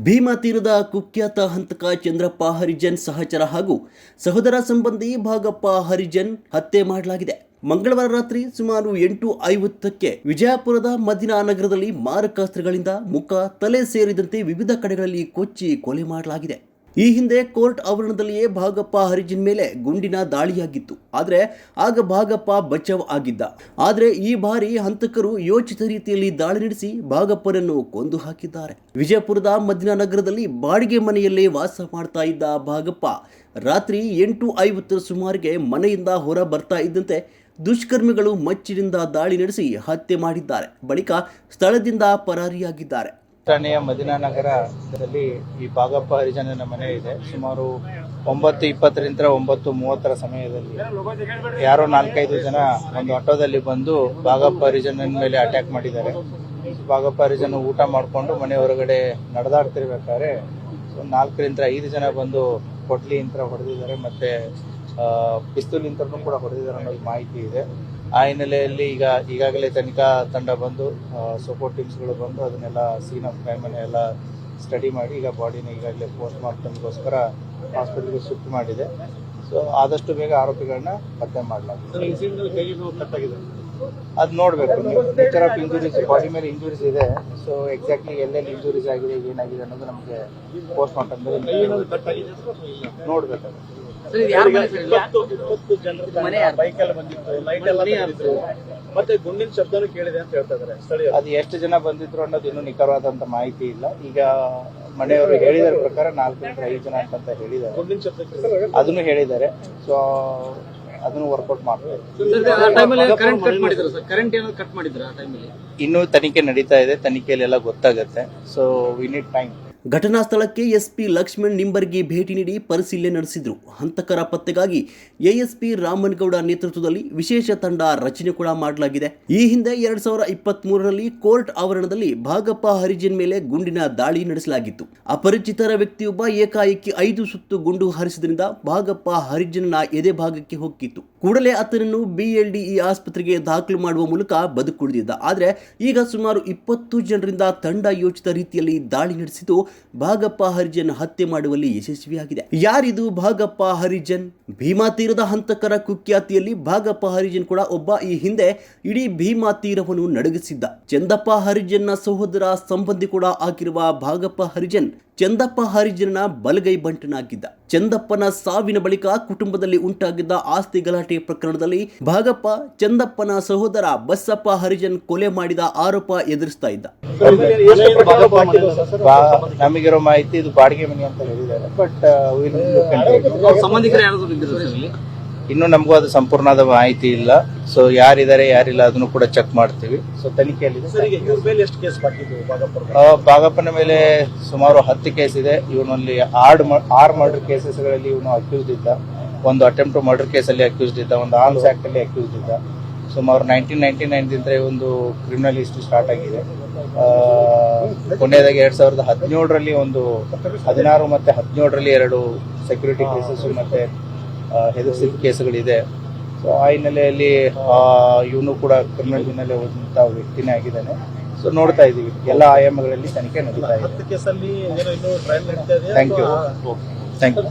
ಭೀಮಾ ತೀರದ ಕುಖ್ಯಾತ ಹಂತಕ ಚಂದ್ರಪ್ಪ ಹರಿಜನ್ ಸಹಚರ ಹಾಗೂ ಸಹೋದರ ಸಂಬಂಧಿ ಭಾಗಪ್ಪ ಹರಿಜನ್ ಹತ್ಯೆ ಮಾಡಲಾಗಿದೆ. ಮಂಗಳವಾರ ರಾತ್ರಿ ಸುಮಾರು ಎಂಟು ಐವತ್ತಕ್ಕೆ ವಿಜಯಪುರದ ಮದಿನಾ ನಗರದಲ್ಲಿ ಮಾರಕಾಸ್ತ್ರಗಳಿಂದ ಮುಖ, ತಲೆ ಸೇರಿದಂತೆ ವಿವಿಧ ಕಡೆಗಳಲ್ಲಿ ಕೊಚ್ಚಿ ಕೊಲೆ ಮಾಡಲಾಗಿದೆ. ಈ ಹಿಂದೆ ಕೋರ್ಟ್ ಆವರಣದಲ್ಲಿಯೇ ಭಾಗಪ್ಪ ಹರಿಜನ್ ಮೇಲೆ ಗುಂಡಿನ ದಾಳಿಯಾಗಿತ್ತು. ಆದರೆ ಆಗ ಭಾಗಪ್ಪ ಬಚಾವ್ ಆಗಿದ್ದ. ಆದರೆ ಈ ಬಾರಿ ಹಂತಕರು ಯೋಚಿತ ರೀತಿಯಲ್ಲಿ ದಾಳಿ ನಡೆಸಿ ಭಾಗಪ್ಪನನ್ನು ಕೊಂದು ಹಾಕಿದ್ದಾರೆ. ವಿಜಯಪುರದ ಮದಿನಾ ನಗರದಲ್ಲಿ ಬಾಡಿಗೆ ಮನೆಯಲ್ಲಿ ವಾಸ ಮಾಡ್ತಾ ಇದ್ದ ಭಾಗಪ್ಪ ರಾತ್ರಿ ಎಂಟು ಐವತ್ತರ ಸುಮಾರಿಗೆ ಮನೆಯಿಂದ ಹೊರ ಬರ್ತಾ ಇದ್ದಂತೆ ದುಷ್ಕರ್ಮಿಗಳು ಮಚ್ಚಿನಿಂದ ದಾಳಿ ನಡೆಸಿ ಹತ್ಯೆ ಮಾಡಿದ್ದಾರೆ. ಬಳಿಕ ಸ್ಥಳದಿಂದ ಪರಾರಿಯಾಗಿದ್ದಾರೆ. ಠಾಣೆಯ ಮದಿನಾ ನಗರದಲ್ಲಿ ಈ ಬಾಗಪ್ಪ ಹರಿಜನನ ಮನೆ ಇದೆ. ಸುಮಾರು ಒಂಬತ್ತು ಇಪ್ಪತ್ತರಿಂದ ಒಂಬತ್ತು ಮೂವತ್ತರ ಸಮಯದಲ್ಲಿ ಯಾರೋ ನಾಲ್ಕೈದು ಜನ ಒಂದು ಆಟೋದಲ್ಲಿ ಬಂದು ಬಾಗಪ್ಪ ಹರಿಜನನ ಮೇಲೆ ಅಟ್ಯಾಕ್ ಮಾಡಿದ್ದಾರೆ. ಬಾಗಪ್ಪ ಹರಿಜನ ಊಟ ಮಾಡಿಕೊಂಡು ಮನೆ ಹೊರಗಡೆ ನಡೆದಾಡ್ತಿರ್ಬೇಕಾದ್ರೆ ನಾಲ್ಕರಿಂದ ಐದು ಜನ ಬಂದು ಕೊಡ್ಲಿಂತ್ರ ಹೊಡೆದಿದ್ದಾರೆ. ಮತ್ತೆ ಪಿಸ್ತೂಲಿಂತ್ರನೂ ಕೂಡ ಹೊಡೆದಿದ್ದಾರೆ ಅನ್ನೋದು ಮಾಹಿತಿ ಇದೆ. ಆ ಹಿನ್ನೆಲೆಯಲ್ಲಿ ಈಗ ಈಗಾಗಲೇ ತನಿಖಾ ತಂಡ ಬಂದು ಸಪೋರ್ಟ್ ಟೀಮ್ಸ್ಗಳು ಬಂದು ಅದನ್ನೆಲ್ಲ ಸೀನ್ ಆಫ್ ಕ್ರೈಮ್ ಎಲ್ಲ ಸ್ಟಡಿ ಮಾಡಿ ಈಗ ಬಾಡಿನ ಈಗಾಗಲೇ ಪೋಸ್ಟ್ ಮಾರ್ಟಮ್ಗೋಸ್ಕರ ಹಾಸ್ಪಿಟಲ್ಗೆ ಶಿಫ್ಟ್ ಮಾಡಿದೆ. ಸೊ ಆದಷ್ಟು ಬೇಗ ಆರೋಪಿಗಳನ್ನ ಪತ್ತೆ ಮಾಡಲಾಗಿದೆ ಅದು ನೋಡಬೇಕು. ನೇಚರ್ ಆಫ್ ಇಂಜುರೀಸ್ ಬಾಡಿ ಮೇಲೆ ಇಂಜುರೀಸ್ ಇದೆ. ಸೊ ಎಕ್ಸಾಕ್ಟ್ಲಿ ಎಲ್ಲೆಲ್ಲಿ ಇಂಜುರೀಸ್ ಆಗಿದೆ ಏನಾಗಿದೆ ಅನ್ನೋದು ನಮಗೆ ಪೋಸ್ಟ್ ಮಾರ್ಟಮ್ದಲ್ಲಿ ನೋಡ್ಬೇಕಾಗುತ್ತೆ. ಬಂದಿತ್ತು ಲೈಟ್ ಎಲ್ಲ. ಮತ್ತೆ ಗುಂಡಿನ ಶಬ್ದನೂ ಕೇಳಿದೆ ಅಂತ ಹೇಳ್ತಾ ಇದಾರೆ ಸ್ಥಳೀಯ ಅದು ಎಷ್ಟು ಜನ ಬಂದಿದ್ರು ಅನ್ನೋದು ಇನ್ನೂ ನಿಖರವಾದಂತ ಮಾಹಿತಿ ಇಲ್ಲ. ಈಗ ಮನೆಯವರು ಹೇಳಿದ ಪ್ರಕಾರ ನಾಲ್ಕರಿಂದ ಐದು ಜನ ಅಂತ ಹೇಳಿದ್ದಾರೆ. ಗುಂಡಿನ ಶಬ್ದ. ಅದನ್ನು ಹೇಳಿದ್ದಾರೆ. ಸೊ ಅದನ್ನು ವರ್ಕೌಟ್ ಮಾಡ್ತಾರೆ ಕರೆಂಟ್ ಕಟ್ ಮಾಡಿದ್ರು ಸರ್? ಕರೆಂಟ್ ಏನಾದ್ರು ಕಟ್ ಮಾಡಿದ್ರ ಆ ಟೈಮಲ್ಲಿ ಇನ್ನೂ ತನಿಖೆ ನಡೀತಾ ಇದೆ. ತನಿಖೆಯಲ್ಲಿ ಎಲ್ಲ ಗೊತ್ತಾಗುತ್ತೆ. ಸೊ ವಿ ನೀಡ್ ಟೈಮ್ ಘಟನಾ ಸ್ಥಳಕ್ಕೆ ಎಸ್ಪಿ ಲಕ್ಷ್ಮಣ್ ನಿಂಬರ್ಗಿ ಭೇಟಿ ನೀಡಿ ಪರಿಶೀಲನೆ ನಡೆಸಿದರು. ಹಂತಕರ ಪತ್ತೆಗಾಗಿ ಎಎಸ್ಪಿ ರಾಮನ್ಗೌಡ ನೇತೃತ್ವದಲ್ಲಿ ವಿಶೇಷ ತಂಡ ರಚನೆ ಕೂಡ ಮಾಡಲಾಗಿದೆ. ಈ ಹಿಂದೆ ಎರಡ್ ಸಾವಿರ ಇಪ್ಪತ್ತ್ ಕೋರ್ಟ್ ಆವರಣದಲ್ಲಿ ಭಾಗಪ್ಪ ಹರಿಜನ್ ಮೇಲೆ ಗುಂಡಿನ ದಾಳಿ ನಡೆಸಲಾಗಿತ್ತು. ಅಪರಿಚಿತರ ವ್ಯಕ್ತಿಯೊಬ್ಬ ಏಕಾಏಕಿ ಐದು ಸುತ್ತು ಗುಂಡು ಹಾರಿಸಿದ್ರಿಂದ ಭಾಗಪ್ಪ ಹರಿಜನ್ನ ಎದೆ ಭಾಗಕ್ಕೆ ಹೊಕ್ಕಿತ್ತು ಕೂಡಲೇ ಆತನನ್ನು ಬಿಎಲ್ಡಿಇ ಆಸ್ಪತ್ರೆಗೆ ದಾಖಲು ಮಾಡುವ ಮೂಲಕ ಬದುಕುಳಿದಿದ್ದ ಆದರೆ ಈಗ ಸುಮಾರು ಇಪ್ಪತ್ತು ಜನರಿಂದ ತಂಡ ಯೋಚಿತ ರೀತಿಯಲ್ಲಿ ದಾಳಿ ನಡೆಸಿದ್ದು ಭಾಗಪ್ಪ ಹರಿಜನ್ ಹತ್ಯೆ ಮಾಡುವಲ್ಲಿ ಯಶಸ್ವಿಯಾಗಿದೆ. ಯಾರಿದು ಭಾಗಪ್ಪ ಹರಿಜನ್? ಭೀಮಾ ತೀರದ ಹಂತಕರ ಕುಖ್ಯಾತಿಯಲ್ಲಿ ಭಾಗಪ್ಪ ಹರಿಜನ್ ಕೂಡ ಒಬ್ಬ ಈ ಹಿಂದೆ ಇಡೀ ಭೀಮಾ ತೀರವನ್ನು ನಡಗಿಸಿದ್ದ. ಚಂದಪ್ಪ ಹರಿಜನ್ನ ಸಹೋದರ ಸಂಬಂಧಿ ಕೂಡ ಆಗಿರುವ ಭಾಗಪ್ಪ ಹರಿಜನ್ ಚಂದಪ್ಪ ಹರಿಜನ ಬಲಗೈ ಬಂಟನಾಗಿದ್ದ. ಚಂದಪ್ಪನ ಸಾವಿನ ಬಳಿಕ ಕುಟುಂಬದಲ್ಲಿ ಉಂಟಾಗಿದ್ದ ಆಸ್ತಿ ಗಲಾಟೆ ಪ್ರಕರಣದಲ್ಲಿ ಭಾಗಪ್ಪ ಚಂದಪ್ಪನ ಸಹೋದರ ಬಸಪ್ಪ ಹರಿಜನ್ ಕೊಲೆ ಮಾಡಿದ ಆರೋಪ ಎದುರಿಸ್ತಾ ಇದ್ದ. ನಮಗಿರೋ ಮಾಹಿತಿ ಇದು ಬಾಡಿಗೆ ಮನೆ ಅಂತ ಹೇಳಿದ್ದಾರೆ. ಬಟ್ ಇನ್ನು ನಮಗೂ ಅದು ಸಂಪೂರ್ಣವಾದ ಮಾಹಿತಿ ಇಲ್ಲ. ಸೊ ಯಾರಿದ್ದಾರೆ ಯಾರಿಲ್ಲ ಅದನ್ನು ಕೂಡ ಚೆಕ್ ಮಾಡ್ತೀವಿ. ಸೊ ತನಿಖೆಯಲ್ಲಿ ಬಾಗಪ್ಪನ ಮೇಲೆ ಸುಮಾರು ಹತ್ತು ಕೇಸ್ ಇದೆ. ಇವನಲ್ಲಿ ಆರ್ಡ್ ಆರು ಮರ್ಡರ್ ಕೇಸಸ್ಗಳಲ್ಲಿ ಇವನು ಅಕ್ಯೂಸ್ಡ್ ಇದ್ದ. ಒಂದು ಅಟೆಂಪ್ಟ್ ಟು ಮರ್ಡರ್ ಕೇಸಲ್ಲಿ ಅಕ್ಯೂಸ್ಡ್ ಇದ್ದ. ಒಂದು ಆರ್ಮ್ಸ್ ಆಕ್ಟ್ ಅಲ್ಲಿ ಅಕ್ಯೂಸ್ಡ್ ಇದ್ದ. ಸುಮಾರು ನೈನ್ಟೀನ್ ನೈನ್ಟಿ ನೈನ್ದಿಂದ ಒಂದು ಕ್ರಿಮಿನಲ್ ಹಿಸ್ಟ್ರಿ ಸ್ಟಾರ್ಟ್ ಆಗಿದೆ. ಕೊನೆಯದಾಗಿ ಎರಡ್ ಸಾವಿರದ ಹದಿನೇಳರಲ್ಲಿ ಒಂದು ಹದಿನಾರು ಮತ್ತೆ ಹದಿನೇಳರಲ್ಲಿ ಎರಡು ಸೆಕ್ಯೂರಿಟಿ ಕೇಸಸ್ ಮತ್ತೆ ಹೆದರ್ಸಿದ ಕೇಸುಗಳಿದೆ. ಸೊ ಆ ಹಿನ್ನೆಲೆಯಲ್ಲಿ ಇವನು ಕೂಡ ಕ್ರಿಮಿನಲ್ ಹಿನ್ನೆಲೆ ಹೊಂದಂತ ವ್ಯಕ್ತಿನೇ ಆಗಿದ್ದಾನೆ. ಸೊ ನೋಡ್ತಾ ಇದೀವಿ ಎಲ್ಲ ಆಯಾಮಗಳಲ್ಲಿ ತನಿಖೆ ನಡೀತಾ ಇದೆ. Thank you thank you